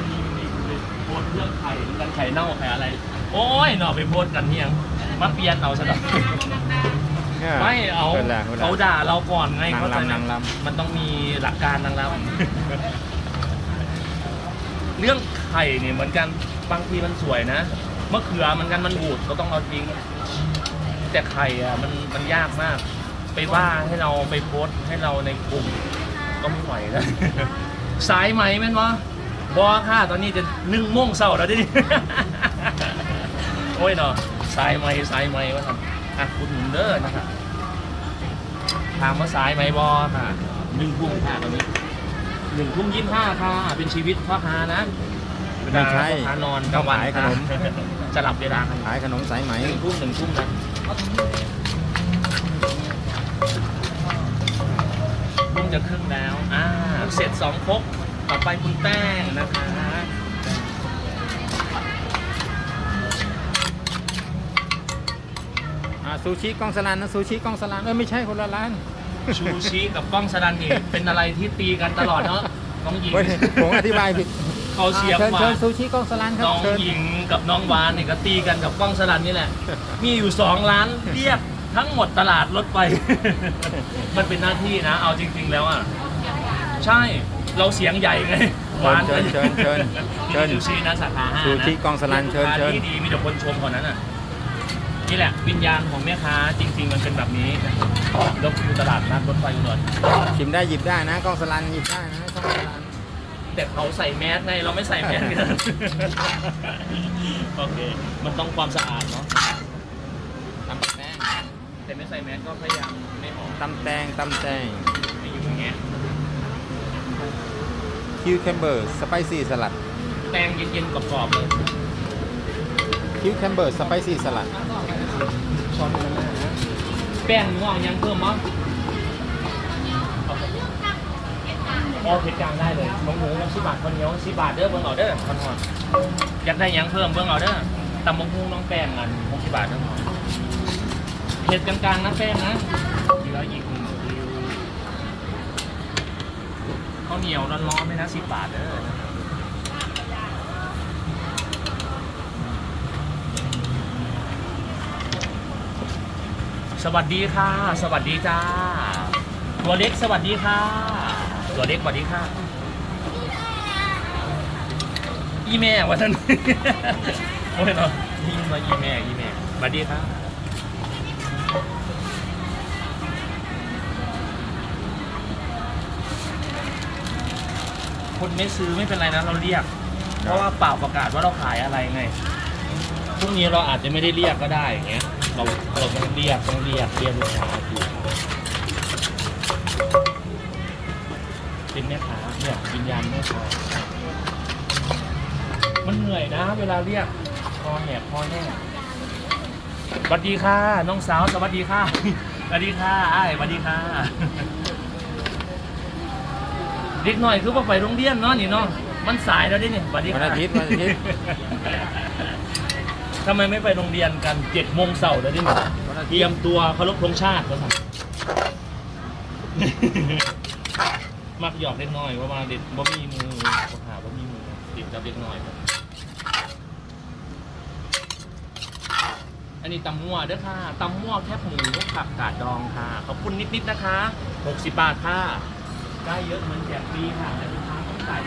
มันมีมันมีมันมีโพสต์เรื่องไข่กันไข่เน่าไข่อะไร โอ้ยเนาะไปโพสต์กันเฮียงมาเปลี่ยนเอาซะหน่อยเนี่ยไม่เอาเป็นแหละเป็นแหละเขาด่าเราก่อนไงนางเข้าใจรำไหมนางรำ มันต้องมีหลักการนางรำเรื่องไข่เนี่ยเหมือนกันบางทีมันสวยนะมะเขือเหมือนกันมันบูดก็ต้องเอาทิ้ง แต่ไข่อะมันมันยากมาก ไปว่าให้เราไปโพสต์ให้เราในกลุ่มก็ไม่ไหวแล้วสายไหมแม่นวะ บอค่ะตอนนี้จะหนึ่งโมงเช้าแล้วดิ โอ้ยเนาะสายไหมสายไหมว่าทำอะคุณหนุนเด้อนะครับถามว่าสายไหมบอค่ะหนึ่งทุ่มค่ะตอนนี้หนึ่งทุ่มยี่สิบห้าค่ะ เป็นชีวิตพ่อค้านะเวลาไม่ใช่พ่อค้านอนกลางวันขายขนมค่ะจะหลับเวลากันขายขนมสายไหมหนึ่งทุ่มหนึ่งทุ่มนะทุ่มจะครึ่งแล้วอ่าเสร็จสองครก ต่อไปคุณแป้งนะคะอ่าซูชิกล้องสลันนะซูชิกล้องสลันเอ้ยไม่ใช่คนละร้าน ชูชีกับกล้องสดันนี่เป็นอะไรที่ตีกันตลอดเนาะน้องหญิงเฮ้ยผมอธิบายผิดเขาเชียร์เชิญว่าเชิญซูชิกล้องสลันครับน้องเชิญหญิงกับน้องวานเนี่ยก็ตีกันกับกล้องสดันนี่แหละ มีอยู่สองร้านเรียกทั้งหมดตลาดรถไป มันเป็นหน้าที่นะ เอาจริง ๆ แล้วอะ ใช่ เราเสียงใหญ่ไงวานเชิญเชิญเชิญเชิญชูชีนะสาขาห้านะซูชิกล้องสลันเชิญเชิญที่ดีมีแต่คนชมคนนั้นอะนี่แหละวิญญาณของแม่ค้าจริง ๆ มันเป็นแบบนี้แล้วอยู่ตลาดนัดรถไฟอุดรชิมได้หยิบได้นะกล้องสลันหยิบได้นะกล้องสลันแต่เขาใส่แมสไงเราไม่ใส่แมสกันโอเคมันต้องความสะอาดเนาะตำแตงแต่ไม่ใส่แมสก็พยายามไม่ออกตำแตงตำแตง ไม่อยู่อย่างเงี้ย คิวแคมเบอร์สไปซี่สลัดแตงเย็นๆกรอบๆเลยคิวแคมเบอร์สไปซี่สลัดช้อนมันนะแป้งมึงเอายังเพิ่มมั้งเอาเผ็ดกลางได้เลยหมูหมูสิบบาทคนเหนียวสิบบาทเด้อเบิ่งเอาเด้อคนหอนอยากได้หยังเพิ่มเบิ่งเอาเด้อตำมะฮุ่งน้องแป้งอันหกสิบบาทเด้อเผ็ดกลางๆนะแป้งนะเหลืออีกหนึ่งคิว ข้าวเหนียวร้อนๆไหมนะสิบบาทเด้อสวัสดีค่ะ สวัสดีจ้า ตัวเล็กสวัสดีค่ะ ตัวเล็กสวัสดีค่ะ อีแม่วะท่านโอ้ยเนาะยิงมาอีแม่อีแม่สวัสดีครับ คนไม่ซื้อไม่เป็นไรนะเราเรียก เพราะว่าเปล่าประกาศว่าเราขายอะไรไงพรุ่งนี้เราอาจจะไม่ได้เรียกก็ได้อย่างเงี้ย เราเราต้องเรียกต้องเรียกเรียกลูกค้าอยู่เป็นแม่ค้าเนี่ยวิญญาณแม่ค้ามันเหนื่อยนะ เวลาเรียกคอแหบคอแห้งสวัสดีค่ะน้องสาวสวัสดีค่ะสวัสดีค่ะอ้ายสวัสดีค่ะ เด็กหน่อยคือว่าไปโรงเรียนเนาะนี่เนาะมันสายแล้วดิเนี่ยสวัสดีค่ะวันอาทิตย์วันอาทิตย์ ทำไมไม่ไปโรงเรียนกันเจ็ดโมงเสาร์แล้วดิเนี่ยวันอาเตทิรีตยย์มตัวเคารพธงชาติก็ทำมักหยอกเล็กน้อยว่ามาเด็ดบ่มีมือบ่หาบ่มีมือติดกับเล็กน้อยครับอันนี้ตำมั่วเด้อค่ะตำมั่วแคบหมูผักกาดดองค่ะขอบคุณนิดๆนะคะ60บาทค่ะ ได้เยอะเหมือนแจกฟรีค่ะ